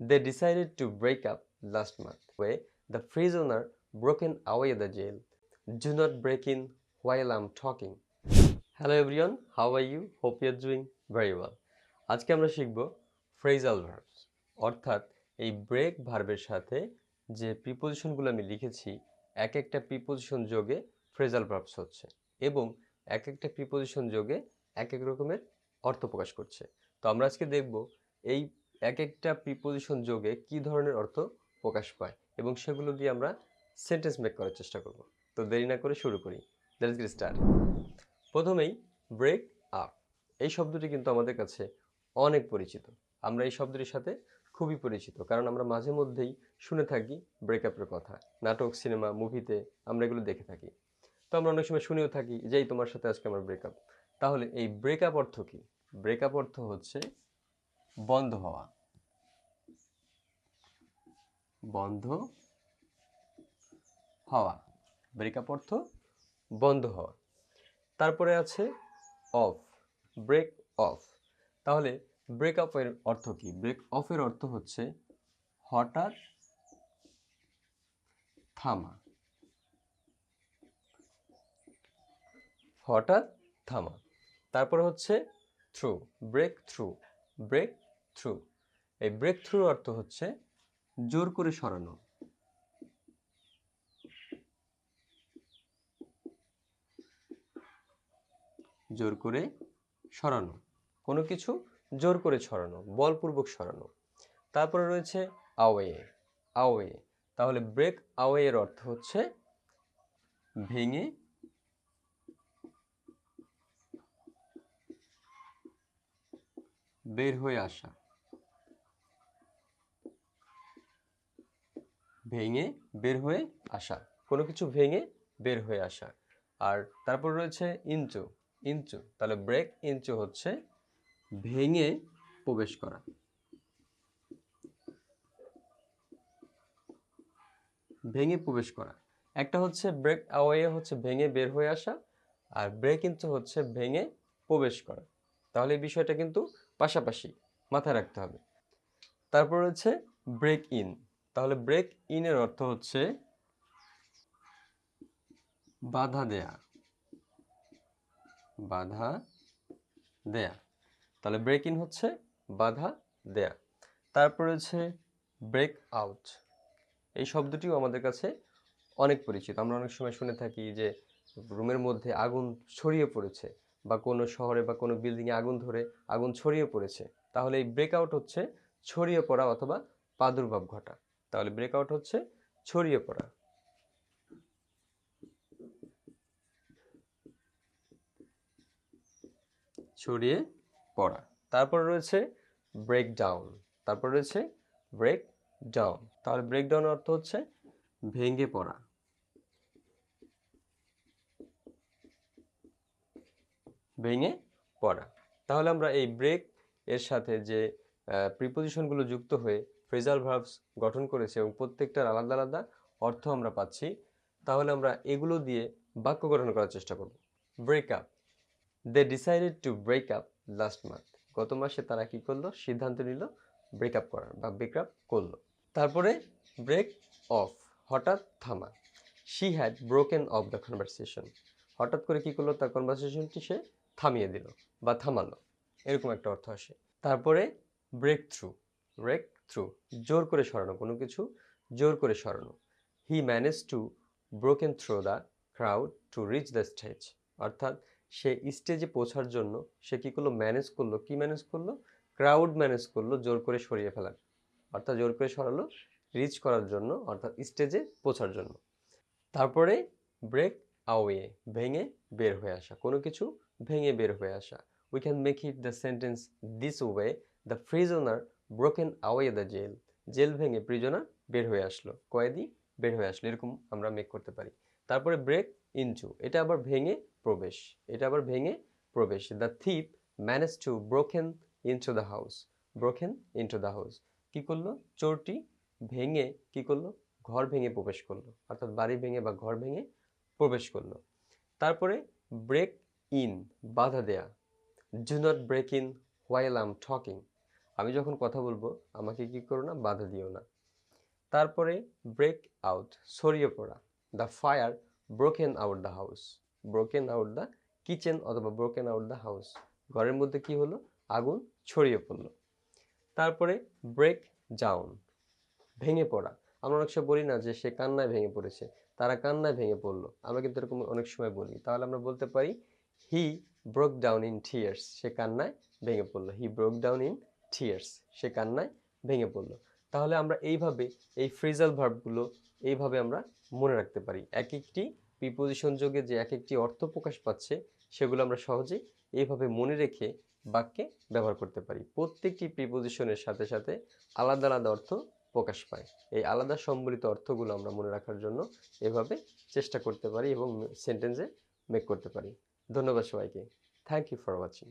They decided to break up last month. Where the prisoner broken away the jail. Do not break in while I'm talking. Hello everyone, how are you? Hope you're doing very well. আজকে আমরা শিখব phrasal verbs অর্থাৎ এই break ভার্বের সাথে যে প্রিপোজিশনগুলো আমি লিখেছি এক একটা প্রিপোজিশন যোগে ফ্রেজাল ভার্বস হচ্ছে এবং এক একটা প্রিপোজিশন যোগে এক এক রকমের অর্থ প্রকাশ করছে তো আমরা আজকে দেখব এই এক একটা প্রিপোজিশন যোগে কি ধরনের অর্থ প্রকাশ পায়? এবং সেগুলো দিয়ে আমরা সেন্টেন্স মেক করার চেষ্টা করব। তো দেরি না করে শুরু করি। লেটস গেট স্টার্ট প্রথমেই ব্রেক আপ এই শব্দটি কিন্তু আমাদের কাছে অনেক পরিচিত। আমরা এই শব্দটির সাথে খুবই পরিচিত। কারণ আমরা মাঝে মধ্যেই শুনে থাকি ব্রেকআপের কথা। নাটক সিনেমা মুভিতে আমরা এগুলো দেখে থাকি। তো আমরা অনেক সময় শুনেও থাকি যে, এই তোমার সাথে আজকে আমার ব্রেকআপ তাহলে এই ব্রেকআপ অর্থ কি? ব্রেকআপ অর্থ হচ্ছে বন্ধ হওয়া। বন্ধ হওয়া। ব্রেকআপ অর্থ বন্ধ হওয়া। তারপরে আছে অফ, ব্রেক অফ। তাহলে ব্রেক এর অর্থ কি? ব্রেক অফের অর্থ হচ্ছে হঠাৎ থামা। হঠাৎ থামা। তারপরে হচ্ছে through, break through. Break through এই ব্রেক অর্থ হচ্ছে জোর করে সরানো। জোর করে সরানো। কোনো কিছু জোর করে সরানো, বলপূর্বক সরানো। তারপরে রয়েছে আওয়ে আওয়ে তাহলে ব্রেক আওয়ে এর অর্থ হচ্ছে ভেঙে বের হয়ে আসা। ভেঙে বের হয়ে আসা, কোনো কিছু ভেঙে বের হয়ে আসা। আর তারপর রয়েছে ইঞ্চু ইঞ্চু তাহলে ব্রেক ইঞ্চু হচ্ছে ভেঙে প্রবেশ করা। ভেঙে প্রবেশ করা। একটা হচ্ছে ব্রেক আওয়ে হচ্ছে ভেঙে বের হয়ে আসা, আর ব্রেক ইঞ্চু হচ্ছে ভেঙে প্রবেশ করা। তাহলে এই বিষয়টা কিন্তু পাশাপাশি মাথায় রাখতে হবে। তারপর হচ্ছে ব্রেক ইন। তাহলে ব্রেক ইনের অর্থ হচ্ছে বাধা দেয়া। বাধা দেয়া। তাহলে ব্রেক ইন হচ্ছে বাধা দেয়া। তারপর হচ্ছে ব্রেক আউট এই শব্দটিও আমাদের কাছে অনেক পরিচিত। আমরা অনেক সময় শুনে থাকি যে রুমের মধ্যে আগুন ছড়িয়ে পড়েছে বা কোনো শহরে বা কোনো বিল্ডিংয়ে আগুন ধরে আগুন ছড়িয়ে পড়েছে। তাহলে এই ব্রেকআউট হচ্ছে ছড়িয়ে পড়া অথবা প্রাদুর্ভাব ঘটা। তাহলে ব্রেকআউট হচ্ছে ছড়িয়ে পড়া। ছড়িয়ে পড়া। তারপর রয়েছে ব্রেক ডাউন তারপর রয়েছে ব্রেক ডাউন তাহলে ব্রেক ডাউন অর্থ হচ্ছে ভেঙে পড়া। ভেঙে পড়া। তাহলে আমরা এই ব্রেক এর সাথে যে প্রিপোজিশনগুলো যুক্ত হয়ে ফ্রেজাল ভার্বস গঠন করেছে এবং প্রত্যেকটার আলাদা আলাদা অর্থ আমরা পাচ্ছি, তাহলে আমরা এগুলো দিয়ে বাক্য গঠন করার চেষ্টা করব। Break up they decided to break up last month গত মাসে তারা কি করল? সিদ্ধান্ত নিল ব্রেক আপ করার বা ব্রেকআপ করল। তারপরে ব্রেক অফ হঠাৎ থামা। She had broken off the conversation হঠাৎ করে কি করল? তার কনভারসেশনটি সে থামিয়ে দিল বা থামালো। এরকম একটা অর্থ আসে। তারপরে ব্রেক থ্রু ব্রেক থ্রু জোর করে সরানো, কোনো কিছু জোর করে সরানো। He manage to broken through the crowd to reach the stage অর্থাৎ সে স্টেজে পৌঁছার জন্য সে কী করল? ম্যানেজ করল। কি ম্যানেজ করল? ক্রাউড ম্যানেজ করল, জোর করে সরিয়ে ফেলার। অর্থাৎ জোর করে সরালো রিচ করার জন্য, অর্থাৎ স্টেজে পৌঁছার জন্য। তারপরে ব্রেক আওয়ে ভেঙে বের হয়ে আসা, কোনো কিছু ভেঙে বের হয়ে আসা। We can make it the sentence this way the prisoner broken away the jail jail ভেঙে প্রিজনার বের হয়ে আসলো। কয়েদি বের হয়ে আসলো। এরকম আমরা মেক করতে পারি। তারপরে ব্রেক ইনচু এটা আবার ভেঙে প্রবেশ। এটা আবার ভেঙে প্রবেশ। The thief manage to broken into the house broken into the house কি করল? চোরটি ভেঙে কি করল? ঘর ভেঙে প্রবেশ করল। অর্থাৎ বাড়ি ভেঙে বা ঘর ভেঙে প্রবেশ করল। তারপরে ব্রেক ইন বাধা দেয়া। Do not break in while am talking আমি যখন কথা বলব, আমাকে কি করো না, বাধা দিও না। তারপরে ব্রেক আউট ছড়িয়ে পড়া। The fire broken out the house broken out the kitchen অথবা ব্রোকেন আউট দ্য হাউস ঘরের মধ্যে কি হলো? আগুন ছড়িয়ে পড়ল। তারপরে ব্রেক ডাউন ভেঙে পড়া। আমরা অনেক সময় বলি না যে, সে কান্নায় ভেঙে পড়েছে। তারা কান্নায় ভেঙে পড়ল। আমরা কিন্তু এরকম অনেক সময় বলি। তাহলে আমরা বলতে পারি he broke down in tears সে কান্নায় ভেঙে পড়ল। He broke down in tears সে কান্নায় ভেঙে পড়ল। তাহলে আমরা এইভাবে এই ফ্রিজাল ভার্বগুলো এইভাবে আমরা মনে রাখতে পারি। এক একটি প্রিপোজিশন যোগে যে এক একটি অর্থ প্রকাশ পাচ্ছে, সেগুলো আমরা সহজেই এইভাবে মনে রেখে বাক্যে ব্যবহার করতে পারি। প্রত্যেকটি প্রিপোজিশনের সাথে সাথে আলাদা আলাদা অর্থ প্রকাশ পায়। এই আলাদা সম্বলিত অর্থগুলো আমরা মনে রাখার জন্য এভাবে চেষ্টা করতে পারি এবং সেন্টেন্সে মেক করতে পারি। ধন্যবাদ সবাইকে। Thank you for watching